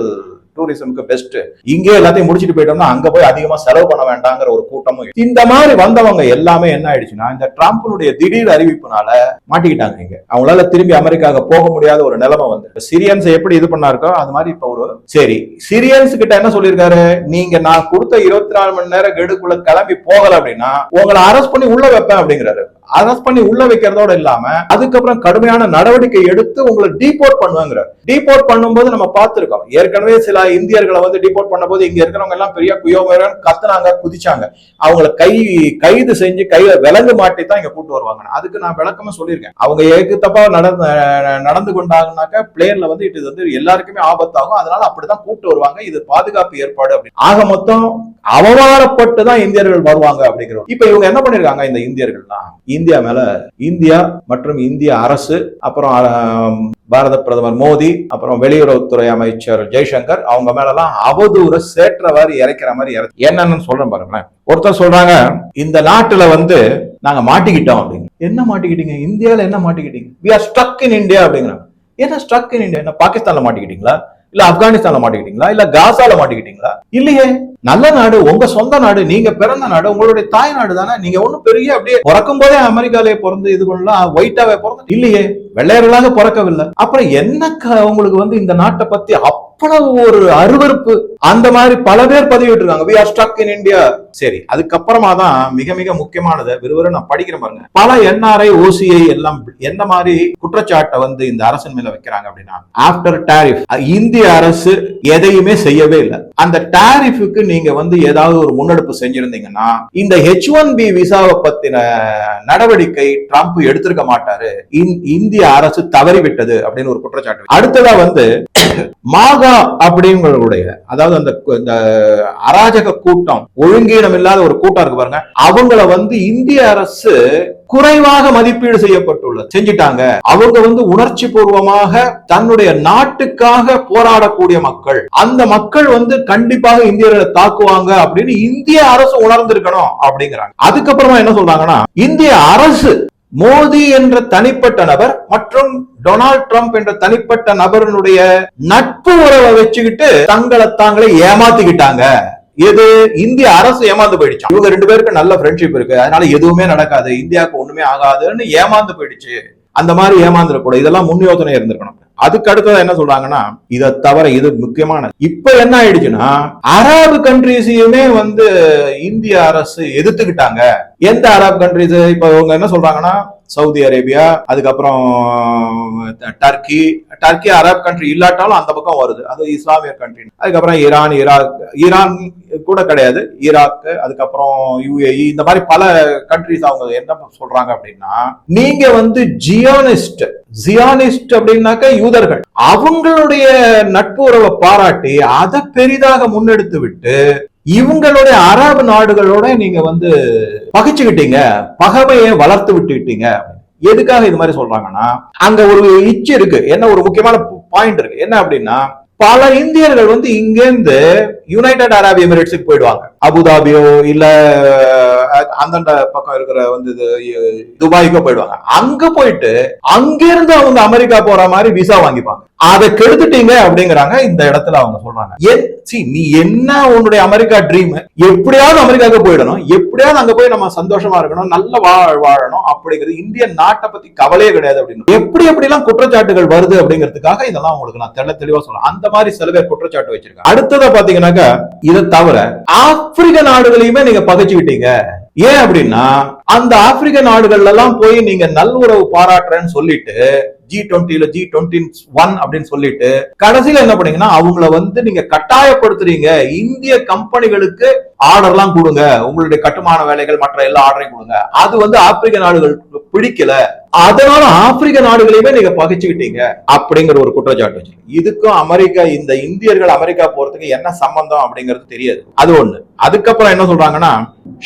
டூரிசமுக்கு பெஸ்ட் இங்கே எல்லாத்தையும் முடிச்சிட்டு போயிட்டோம்னா அங்க போய் அதிகமா செலவு பண்ண வேண்டாங்கிற ஒரு கூட்டமும் இந்த மாதிரி வந்தவங்க எல்லாமே என்ன ஆயிடுச்சுன்னா இந்த ட்ரம்ப்னுடைய திடீர் அறிவிப்புனால மாட்டிக்கிட்டாங்க இங்க. அவங்களால திரும்பி அமெரிக்காவுக்கு போக முடியாத ஒரு நிலைமை வந்து. சிரியன்ஸ் எப்படி இது பண்ணாருக்கோ அது மாதிரி இப்ப ஒரு சரி. சிரியன்ஸ் கிட்ட என்ன சொல்லியிருக்காரு? நீங்க நான் கொடுத்த இருபத்தி நாலு மணி நேரம் கெடுக்குள்ள கிளம்பி போகல அப்படின்னா உங்களை அரெஸ்ட் பண்ணி உள்ள வைப்பேன் அப்படிங்கிறாரு. அரெஸ்ட் பண்ணி உள்ள வைக்கிறதோட இல்லாம அதுக்கப்புறம் கடுமையான நடவடிக்கை எடுத்து உங்களை டீபோர்ட் பண்ணுவாங்கிறார். டீபோர்ட் பண்ணும்போது நம்ம பார்த்திருக்கோம். ஏற்கனவே சில இந்தியர்களை வந்து டீபோர்ட் பண்ணும்போது இங்க இருக்கிறவங்க எல்லாம் பெரிய குயோகரன் கத்துனாங்க குதிச்சாங்க. அவங்கள கை கைது செஞ்சு கையில விலங்கு மாட்டி தான் இங்க கூட்டு வருவாங்க. அதுக்கு நான் விளக்கமா சொல்லியிருக்கேன். அவங்க ஏக்கு தப்பா நடந்து நடந்து கொண்டாங்கனாக்க பிளேன்ல வந்து இது வந்து எல்லாருக்குமே ஆபத்தாகும். அதனால அப்படிதான் கூட்டு வருவாங்க. இது பாதுகாப்பு ஏற்பாடு அப்படி ஆக மொத்தம் அவமானப்பட்டு தான் இந்தியர்கள் வருவாங்க அப்படிங்கிறோம். இப்ப இவங்க என்ன பண்ணிருக்காங்க? இந்த இந்தியர்கள்லாம் இந்தியா மேல இந்தியா மற்றும் இந்திய அரசு அப்புறம் பாரத பிரதமர் மோடி அப்புறம் வெளியுறவுத்துறை அமைச்சர் ஜெய்சங்கர் அவங்க மேல எல்லாம் அவதூற சேற்றவாறு இறைக்கிற மாதிரி இறக்கி என்னன்னு சொல்றேன் பாருங்களேன். ஒருத்தர் சொல்றாங்க இந்த நாட்டுல வந்து நாங்க மாட்டிக்கிட்டோம் அப்படின்னு. என்ன மாட்டிக்கிட்டீங்க? இந்தியாவில என்ன மாட்டிக்கிட்டீங்க? We are stuck in India அப்படிங்கிறாங்க என்ன ஸ்டக் இன் இந்தியா என்ன பாகிஸ்தான்ல மாட்டிக்கிட்டீங்களா? இல்ல ஆப்கானிஸ்தான்ல மாட்டிக்கிட்டீங்களா? இல்ல காசால மாட்டிக்கிட்டீங்களா? இல்லையே. நல்ல நாடு உங்க சொந்த நாடு நீங்க பிறந்த நாடு உங்களுடைய தாய் நாடு தானே? நீங்க ஒண்ணும் பெரிய அப்படியே பிறக்கும் போதே அமெரிக்காலே பிறந்து இது பண்ணலாம் ஒயிட்டாவே பிறந்து இல்லையே வெள்ளையர்களாக பிறக்கவில்லை. அப்புறம் என்ன உங்களுக்கு வந்து இந்த நாட்டை பத்தி அவ்வளவு ஒரு அருவறுப்பு அந்த மாதிரி பல பேர் பதிவிட்டு இருக்காங்க we are stuck in India சரி அதுக்கப்புறமா தான் மிக மிக முக்கியமானதை விறுவிறு நான் படிக்கிறேன் பாருங்க. பல என்ஆர்ஐ ஓசிஐ எல்லாம் எந்த மாதிரி குற்றச்சாட்டை வந்து இந்த அரசின் மேல வைக்கிறாங்க அப்படின்னா ஆஃப்டர் டாரிஃப் இந்திய அரசு எதையுமே செய்யவே இல்லை. அந்த டாரிஃபுக்கு நீங்க வந்து ஏதாவது ஒரு முன்னெடுப்பு செஞ்சிருந்தீங்கன்னா இந்த ஹெச் ஒன் பி விசாவை பத்தின நடவடிக்கை ட்ரம்ப் எடுத்திருக்க மாட்டாரு. இந்திய அரசு தவறிவிட்டது அப்படின்னு ஒரு குற்றச்சாட்டு. அடுத்ததா வந்து மாகா அப்படிங்களுடைய அதாவது அந்த இந்த அராஜக கூட்டம் ஒழுங்கீனம் இல்லாத ஒரு கூட்டம் இருக்கு பாருங்க. அவங்கள வந்து இந்திய அரசு குறைவாக மதிப்பீடு செய்யப்பட்டுள்ளது. செஞ்சிட்டாங்க. அவங்க வந்து உணர்ச்சி பூர்வமாக தன்னுடைய நாட்டுக்காக போராடக்கூடிய மக்கள். அந்த மக்கள் வந்து கண்டிப்பாக இந்தியர்களை தாக்குவாங்க அப்படின்னு இந்திய அரசு உணர்ந்திருக்கணும் அப்படிங்கிறாங்க. அதுக்கப்புறமா என்ன சொல்றாங்கன்னா இந்திய அரசு மோடி என்ற தனிப்பட்ட நபர் மற்றும் டொனால்ட் ட்ரம்ப் என்ற தனிப்பட்ட நபரினுடைய நட்பு உறவை வச்சுக்கிட்டு தங்களை தாங்களே ஏமாத்திக்கிட்டாங்க. எது இந்திய அரசு ஏமாந்து போயிடுச்சு. இவங்க ரெண்டு பேருக்கு நல்ல ஃப்ரெண்ட்ஷிப் இருக்கு. அதனால எதுவுமே நடக்காது. இந்தியாவுக்கு ஒண்ணுமே ஆகாதுன்னு ஏமாந்து போயிடுச்சு. அந்த மாதிரி ஏமாந்துடக்கூடாது இதெல்லாம் முன் யோசனை இருந்திருக்கணும். அதுக்கு அடுத்தது என்ன சொல்றாங்கன்னா இதை தவிர இது முக்கியமானது இப்ப என்ன ஆயிடுச்சுன்னா அரபு கண்ட்ரிஸையுமே வந்து இந்திய அரசு எதிர்த்துக்கிட்டாங்க. எந்த அரபு கண்ட்ரிஸ் இப்ப இவங்க என்ன சொல்றாங்கன்னா சவுதி அரேபியா அதுக்கப்புறம் டர்க்கி. டர்க்கி அரப் கண்ட்ரி இல்லாட்டாலும் அந்த பக்கம் வருது. அது இஸ்லாமிய கண்ட்ரி அதுக்கப்புறம் ஈரான் ஈராக். ஈரான் கூட கிடையாது. ஈராக் அதுக்கப்புறம் யுஏஇ இந்த மாதிரி பல கண்ட்ரிஸ் அவங்க என்ன சொல்றாங்க அப்படின்னா நீங்க வந்து ஜியோனிஸ்ட். ஜியானிஸ்ட் அப்படின்னாக்க யூதர்கள். அவங்களுடைய நட்பு உறவை பாராட்டி அதை பெரிதாக முன்னெடுத்து விட்டு இவங்களுடைய அரபு நாடுகளோட நீங்க வந்து பகைச்சுக்கிட்டீங்க பகவையை வளர்த்து விட்டுக்கிட்டீங்க. எதுக்காக இது மாதிரி சொல்றாங்கன்னா அங்க ஒரு இச்சு இருக்கு. என்ன ஒரு முக்கியமான பாயிண்ட் இருக்கு? என்ன அப்படின்னா பல இந்தியர்கள் வந்து இங்கேருந்து யுனைடெட் அரபு எமிரேட்ஸுக்கு போயிடுவாங்க. அபுதாபியோ இல்ல அந்தந்த அந்தண்ட பக்கம் இருக்கிற வந்து இது, துபாய்க்கோ போயிடுவாங்க. அங்க போயிட்டு அங்கிருந்து அவங்க அமெரிக்கா போற மாதிரி விசா வாங்கிப்பாங்க. அதை கெடுத்துட்டீங்க அப்படிங்கிறாங்க இந்த இடத்துல அவங்க சொல்றாங்க. ஏன் நீ என்ன உன்னுடைய அமெரிக்கா ட்ரீம் எப்படியாவது அமெரிக்காவுக்கு போயிடணும். எப்படியாவது அங்க போய் நம்ம சந்தோஷமா இருக்கணும் நல்ல வாழ வாழணும் அப்படிங்கிறது இந்திய நாட்டை பத்தி கவலையே கிடையாது அப்படின்னு. எப்படி எப்படிலாம் குற்றச்சாட்டுகள் வருது அப்படிங்கிறதுக்காக இதெல்லாம் உங்களுக்கு நான் தெள்ள தெளிவா சொல்றேன். அந்த மாதிரி சில பேர் குற்றச்சாட்டு வச்சிருக்காங்க. அடுத்ததை பாத்தீங்கன்னாக்கா இதை தவிர ஆப்பிரிக்க நாடுகளையுமே நீங்க பகைச்சுக்கிட்டீங்க. ஏன் அப்படின்னா அந்த ஆப்பிரிக்க நாடுகள்ல எல்லாம் போய் நீங்க நல்லுறவு பாராட்டுறேன்னு சொல்லிட்டு ஜி டுவெண்ட்டில ஜி டுவெண்ட்டி ஒன் அப்படின்னு சொல்லிட்டு கடைசியில என்ன பண்ணீங்கன்னா அவங்கள வந்து நீங்க கட்டாயப்படுத்துறீங்க. இந்திய கம்பெனிகளுக்கு ஆர்டர்லாம் கொடுங்க. உங்களுடைய கட்டுமான வேலைகள் மற்ற எல்லா ஆர்டரையும் கொடுங்க. அது வந்து ஆப்பிரிக்க நாடுகளுக்கு பிடிக்கல. அதனால ஆப்பிரிக்க நாடுகளையுமே நீங்க பகிச்சுக்கிட்டீங்க அப்படிங்கிற ஒரு குற்றச்சாட்டு வச்சு. இதுக்கும் அமெரிக்கா இந்த இந்தியர்கள் அமெரிக்கா போறதுக்கு என்ன சம்பந்தம் அப்படிங்கிறது தெரியாது. அது ஒண்ணு. அதுக்கப்புறம் என்ன சொல்றாங்கன்னா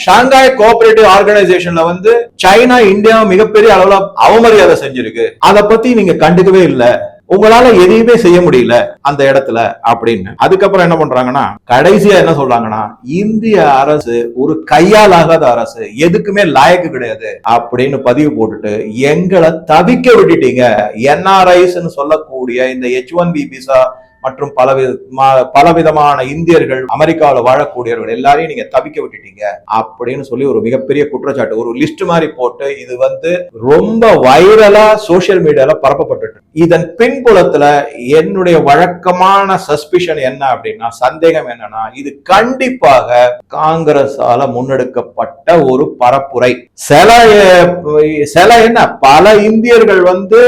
ஷாங்காய் கோஆபரேட்டிவ் ஆர்கனைசேஷன்ல வந்து சைனா இந்தியா மிகப்பெரிய அளவுல அவமரியாதை செஞ்சிருக்கு. அதை பத்தி நீங்க கண்டுக்கவே இல்லை. உங்களால எதையுமே செய்ய முடியல அந்த இடத்துல அப்படின்னு. அதுக்கப்புறம் என்ன பண்றாங்கன்னா கடைசியா என்ன சொல்றாங்கன்னா இந்திய அரசு ஒரு கையால் ஆகாத அரசு எதுக்குமே லாயக்கு கிடையாது அப்படின்னு பதிவு போட்டுட்டு எங்களை தவிக்க விட்டுட்டீங்க. என்ஆர்ஐஸ்ன்னு சொல்லக்கூடிய இந்த ஹெச் ஒன் பி விசா மற்றும் பல பலவிதமான இந்தியர்கள் அமெரிக்காவில் வாழக்கூடியவர்கள் எல்லாரையும் நீங்க தவிக்க விட்டுட்டீங்க அப்படின்னு சொல்லி ஒரு மிகப்பெரிய குற்றச்சாட்டு. ஒரு லிஸ்ட் மாதிரி போட்டு இது வந்து ரொம்ப வைரலா சோசியல் மீடியால பரப்பப்பட்டு இதன் பின்புலத்துல என்னுடைய வழக்கமான சஸ்பிஷன் என்ன அப்படின்னா சந்தேகம் என்னன்னா இது கண்டிப்பாக காங்கிரஸால முன்னெடுக்கப்பட்ட ஒரு பரப்புரை. சில சில என்ன பல இந்தியர்கள் வந்து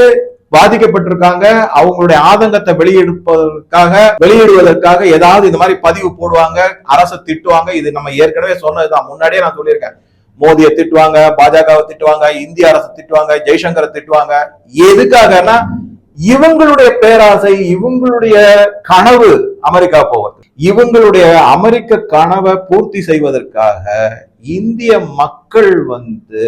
பாதிக்கப்பட்டிருக்காங்க. அவங்களுடைய ஆதங்கத்தை வெளியெடுப்பதற்காக வெளியிடுவதற்காக ஏதாவது இந்த மாதிரி பதிவு போடுவாங்க அரசை திட்டுவாங்க. இது நம்ம ஏற்கனவே சொன்னதுதான். முன்னாடியே நான் சொல்லியிருக்கேன். மோதியை திட்டுவாங்க பாஜகவை திட்டுவாங்க இந்திய அரசு திட்டுவாங்க ஜெய்சங்கரை திட்டுவாங்க. எதுக்காகனா இவங்களுடைய பேராசை இவங்களுடைய கனவு அமெரிக்கா போவது. இவங்களுடைய அமெரிக்க கனவை பூர்த்தி செய்வதற்காக இந்திய மக்கள் வந்து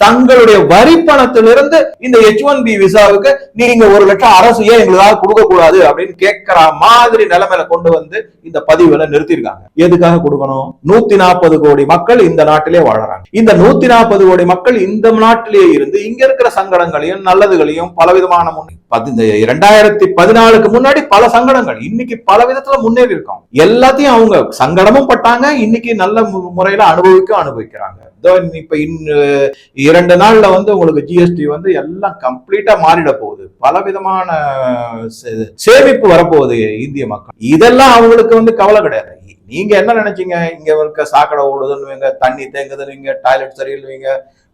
தங்களுடைய வரி பணத்திலிருந்து இந்த எச் ஒன் பி விசாவுக்கு நீங்க ஒரு லட்சம் அரசு ஏன் எங்களுக்காக கொடுக்க கூடாது அப்படின்னு கேட்கிற மாதிரி நிலைமையில கொண்டு வந்து இந்த பதிவுல நிறுத்திருக்காங்க எதுக்காக கொடுக்கணும்? நூத்தி நாற்பது கோடி மக்கள் இந்த நாட்டிலே வாழறாங்க. இந்த நூத்தி நாற்பது கோடி மக்கள் இந்த நாட்டிலேயே இருந்து இங்க இருக்கிற சங்கடங்களையும் நல்லதுகளையும் பலவிதமான முன்னே பதி- இரண்டாயிரத்தி பதினாலுக்கு முன்னாடி பல சங்கடங்கள் இன்னைக்கு பல விதத்துல முன்னேறி இருக்கோம் எல்லாத்தையும் அவங்க சங்கடமும் பட்டாங்க இன்னைக்கு நல்ல மு- முறையில அனுபவிக்க அனுபவிக்கிறாங்க. இப்ப இன் இரண்டு நாள்ல வந்து உங்களுக்கு ஜிஎஸ்டி வந்து எல்லாம் கம்ப்ளீட்டா மாறிட போகுது. பலவிதமான சே- சேமிப்பு வரப்போகுது இந்திய மக்கள். இதெல்லாம் அவங்களுக்கு வந்து கவலை கிடையாது. நீங்க என்ன நினைச்சீங்க? இங்க இருக்க சாக்கடை ஓடுதுன்னு தண்ணி தேங்குதுன்னு டாய்லெட் சரியில்லைங்க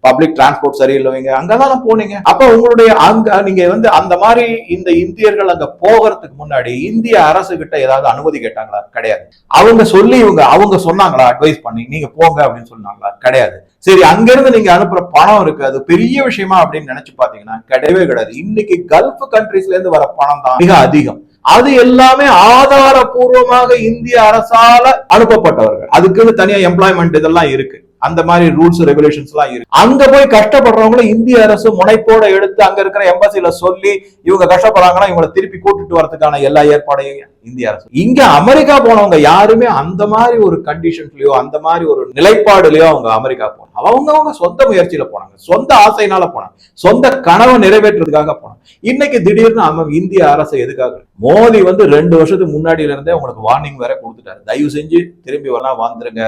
பப்ளிக் டிரான்ஸ்போர்ட் சரியில்லைங்க அங்கதான் போனீங்க. அப்ப உங்களுடைய அங்க நீங்க வந்து அந்த மாதிரி இந்த இந்தியர்கள் அங்க போகிறதுக்கு முன்னாடி இந்திய அரசு கிட்ட ஏதாவது அனுமதி கேட்டாங்களா? கிடையாது. அவங்க சொல்லி இவங்க அவங்க சொன்னாங்களா? அட்வைஸ் பண்ணி நீங்க போங்க அப்படின்னு சொன்னாங்களா? கிடையாது. சரி அங்கிருந்து நீங்க அனுப்புற பணம் இருக்கு அது பெரிய விஷயமா அப்படின்னு நினைச்சு பாத்தீங்கன்னா கிடையவே கிடையாது. இன்னைக்கு கல்ஃப் கண்ட்ரீஸ்ல இருந்து வர பணம் தான் மிக அதிகம். அது எல்லாமே ஆதாரபூர்வமாக இந்திய அரசால அனுப்பப்பட்டவர்கள். அதுக்குன்னு தனியா எம்ப்ளாய்மெண்ட் இதெல்லாம் இருக்கு. அந்த மாதிரி ரூல்ஸ் ரெகுலேஷன்ஸ் எல்லாம் இருக்கு. அங்க போய் கஷ்டப்படுறவங்களும் இந்திய அரசு முனைப்போட எடுத்து அங்க இருக்கிற எம்பசில சொல்லி இவங்க கஷ்டப்படுறாங்கன்னா இவங்களை திருப்பி கூட்டிட்டு வரதுக்கான எல்லா ஏற்பாடையும் இந்திய அரசு. இங்க அமெரிக்கா போனவங்க யாருமே அந்த மாதிரி ஒரு கண்டிஷன்ஸ்லயோ அந்த மாதிரி ஒரு நிலைப்பாடுலயோ அவங்க அமெரிக்கா போனாங்க. அவங்க அவங்க சொந்த முயற்சியில போனாங்க. சொந்த ஆசையினால போனாங்க. சொந்த கனவை நிறைவேற்றுறதுக்காக போனாங்க. இன்னைக்கு திடீர்னு அவங்க இந்திய அரசு எதுக்காக? மோடி வந்து ரெண்டு வருஷத்துக்கு முன்னாடியில இருந்தே உங்களுக்கு வார்னிங் வேற கொடுத்துட்டாரு. தயவு செஞ்சு திரும்பி வரலாம் வந்துருங்க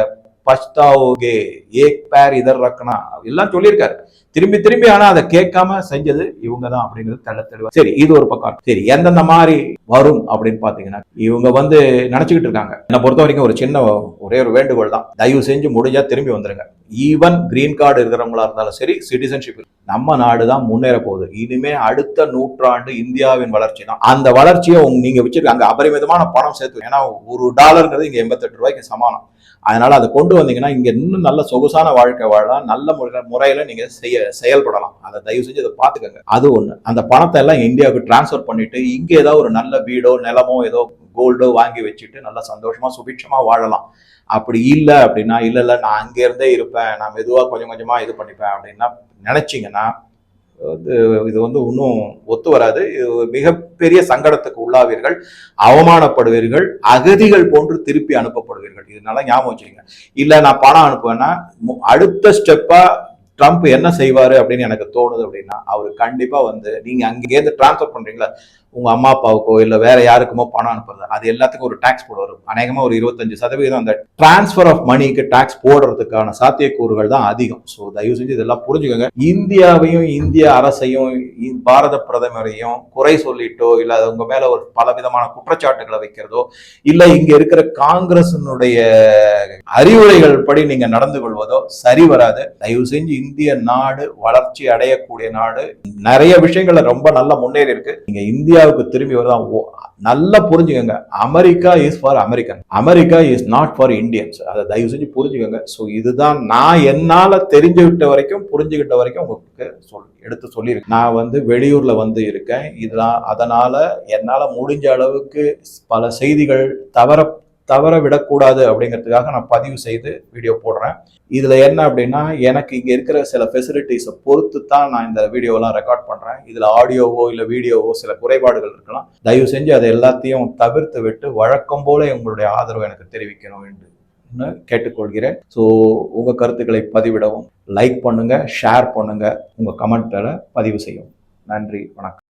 பச்தாவோகே ஏக் பேர் இதர் ரக்கனா. எல்லாம் சொல்லியிருக்காரு. திரும்பி திரும்பி ஆனா அதை கேட்காம செஞ்சது இவங்க தான் அப்படிங்கிறது தள்ள தெளிவா. சரி இது ஒரு பக்கம். சரி எந்தெந்த மாதிரி வரும் அப்படின்னு பாத்தீங்கன்னா இவங்க வந்து நினைச்சுக்கிட்டு இருக்காங்க. என்னை பொறுத்த வரைக்கும் ஒரு சின்ன ஒரே ஒரு வேண்டுகோள் தான். தயவு செஞ்சு முடிஞ்சா திரும்பி வந்துருங்க. ஈவன் கிரீன் கார்டு இருக்கிறவங்களா இருந்தாலும் சரி சிட்டிசன்ஷிப் நம்ம நாடு தான் முன்னேற போகுது. இனிமே அடுத்த நூற்றாண்டு இந்தியாவின் வளர்ச்சி தான். அந்த வளர்ச்சியை நீங்க வச்சிருக்க அங்க அபரிமிதமான பணம் சேர்த்து ஏன்னா ஒரு டாலர்ங்கிறது இங்க எண்பத்தெட்டு ரூபாய்க்கு சமானம். அதனால அதை கொண்டு வந்தீங்கன்னா இங்க இன்னும் நல்ல சொகுசான வாழ்க்கை வாழலாம். நல்ல முறை முறையில நீங்க செய்ய செயல்படலாம். அதை தயவு செஞ்சு அதை பாத்துக்கங்க அது ஒண்ணு. அந்த பணத்தை எல்லாம் இந்தியாவுக்கு டிரான்ஸ்ஃபர் பண்ணிட்டு இங்க ஏதோ ஒரு நல்ல வீடோ நிலமோ ஏதோ கோல்டோ வாங்கி வச்சுட்டு நல்லா சந்தோஷமா சுபிட்சமா வாழலாம். அப்படி இல்லை அப்படின்னா இல்லை இல்லை நான் அங்கே இருந்தே இருப்பேன். நான் மெதுவாக கொஞ்சம் கொஞ்சமாக இது பண்ணிப்பேன். அப்படின்னா நினச்சிங்கன்னா வந்து இது வந்து இன்னும் ஒத்து வராது. இது மிகப்பெரிய சங்கடத்துக்கு உள்ளாவீர்கள். அவமானப்படுவீர்கள். அகதிகள் போன்று திருப்பி அனுப்பப்படுவீர்கள். இதனால ஞாபகம் வச்சுக்கோங்க. இல்லை நான் பணம் அனுப்புவேன்னா அடுத்த ஸ்டெப்பா ட்ரம்ப் என்ன செய்வாரு அப்படின்னு எனக்கு தோணுது அப்படின்னா அவர் கண்டிப்பா வந்து நீங்க அங்கேருந்து டிரான்ஸ்ஃபர் பண்றீங்களா? உங்கள் அம்மா அப்பாவுக்கோ இல்லை வேற யாருக்குமோ பணம் அனுப்புறது. அது எல்லாத்துக்கும் ஒரு டாக்ஸ் வரும். அநேகமாக ஒரு இருபத்தஞ்சு சதவீதம் அந்த டிரான்ஸ்ஃபர் ஆஃப் மணிக்கு டாக்ஸ் போடுறதுக்கான சாத்தியக்கூறுகள் தான் அதிகம். ஸோ தயவு செஞ்சு இதெல்லாம் புரிஞ்சுக்கோங்க. இந்தியாவையும் இந்திய அரசையும் பாரத பிரதமரையும் குறை சொல்லிட்டோ இல்லை அது உங்கள் மேலே ஒரு பலவிதமான குற்றச்சாட்டுகளை வைக்கிறதோ இல்லை இங்கே இருக்கிற காங்கிரசினுடைய அறிவுரைகள் படி நீங்கள் நடந்து கொள்வதோ சரி வராது. தயவு செஞ்சு இந்திய நாடு வளர்ச்சி அடையக்கூடிய நாடு. நிறைய விஷயங்கள்ல ரொம்ப நல்லா முன்னேறி இருக்கு. நீங்கள் இந்தியா இந்தியாவுக்கு திரும்பி வரதான் நல்லா புரிஞ்சுக்கோங்க. America is for American America is not for Indians அதை தயவு செஞ்சு புரிஞ்சுக்கோங்க. ஸோ இதுதான் நான் என்னால தெரிஞ்சுக்கிட்ட வரைக்கும் புரிஞ்சுக்கிட்ட வரைக்கும் உங்களுக்கு சொல் எடுத்து சொல்லியிருக்கேன். நான் வந்து வெளியூர்ல வந்து இருக்கேன். இதெல்லாம் அதனால என்னால முடிஞ்ச அளவுக்கு பல செய்திகள் தவற தவற விடக்கூடாது அப்படிங்கிறதுக்காக நான் பதிவு செய்து வீடியோ போடுறேன். இதில் என்ன அப்படின்னா எனக்கு இங்கே இருக்கிற சில ஃபெசிலிட்டிஸை பொறுத்து தான் நான் இந்த வீடியோலாம் ரெக்கார்ட் பண்ணுறேன் இதில் ஆடியோவோ இல்லை வீடியோவோ சில குறைபாடுகள் இருக்கலாம். தயவு செஞ்சு அதை எல்லாத்தையும் தவிர்த்து விட்டு வழக்கம் போல உங்களுடைய ஆதரவு எனக்கு தெரிவிக்கணும் என்று கேட்டுக்கொள்கிறேன். ஸோ உங்கள் கருத்துக்களை பதிவிடவும். லைக் பண்ணுங்கள் ஷேர் பண்ணுங்கள் உங்கள் கமெண்ட்களை பதிவு செய்யும் நன்றி வணக்கம்.